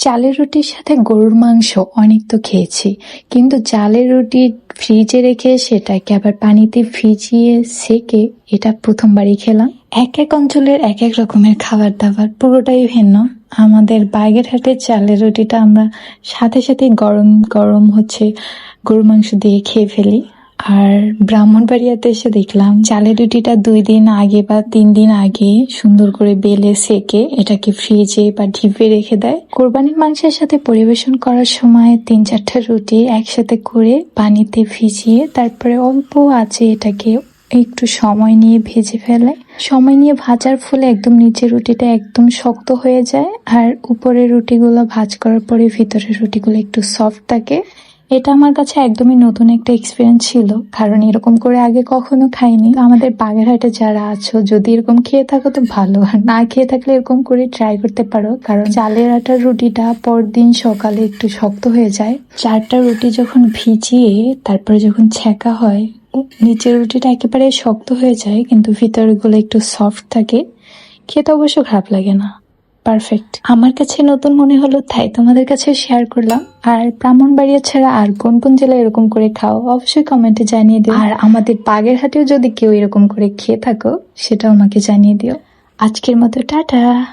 চালের রুটির সাথে গরুর মাংস অনেক তো খেয়েছি। কিন্তু চালের রুটি ফ্রিজে রেখে সেটাকে আবার পানিতে ভিজিয়ে সেকে এটা প্রথমবারই খেলাম। এক এক অঞ্চলের এক এক রকমের খাবার দাবার পুরোটাই ভিন্ন। আমাদের বাগেরহাটের চালের রুটিটা আমরা সাথে সাথে গরম গরম হচ্ছে গরুর মাংস দিয়ে খেয়ে ফেলি। আর ব্রাহ্মণবাড়িয়াতে এসে দেখলাম চালের রুটিটা দুই দিন আগে বা তিন দিন আগে সুন্দর করে বেলে, সেকে এটাকে ফ্রিজে বা ঢিপে রেখে দেয়। কোরবানির মাংসের সাথে পরিবেশন করার সময় তিন চারটা রুটি একসাথে করে পানিতে ভিজিয়ে তারপরে অল্প আছে এটাকে একটু সময় নিয়ে ভেজে ফেলে। সময় নিয়ে ভাজার ফলে একদম নিচের রুটিটা একদম শক্ত হয়ে যায় আর উপরের রুটিগুলো ভাজ করার পরে ভিতরের রুটিগুলো একটু সফট থাকে। এটা আমার কাছে একদমই নতুন একটা এক্সপিরিয়েন্স ছিল, কারণ এরকম করে আগে কখনো খাইনি। আমাদের বাগেরহাটে যারা আছো, যদি এরকম খেয়ে থাকো তো ভালো, আর না খেয়ে থাকলে এরকম করে ট্রাই করতে পারো, কারণ চালের আটার রুটিটা পরদিন সকালে একটু শক্ত হয়ে যায়। চারটা রুটি যখন ভিজিয়ে তারপরে যখন ছেঁকা হয়, নিচের রুটিটা একেবারে শক্ত হয়ে যায়, কিন্তু ভিতরগুলো একটু সফট থাকে, খেতে অবশ্য খারাপ লাগে না। পারফেক্ট আমার কাছে নতুন মনে হলো, তাই তোমাদের কাছে শেয়ার করলাম। আর ব্রাহ্মণ ব্রাহ্মণবাড়িয়া ছাড়া আর কোন কোন জেলায় এরকম করে খাও, অবশ্যই কমেন্টে জানিয়ে দিও। আর আমাদের বাগেরহাটেও যদি কেউ এরকম করে খেয়ে থাকো, সেটাও আমাকে জানিয়ে দিও। আজকের মতো, টাটা!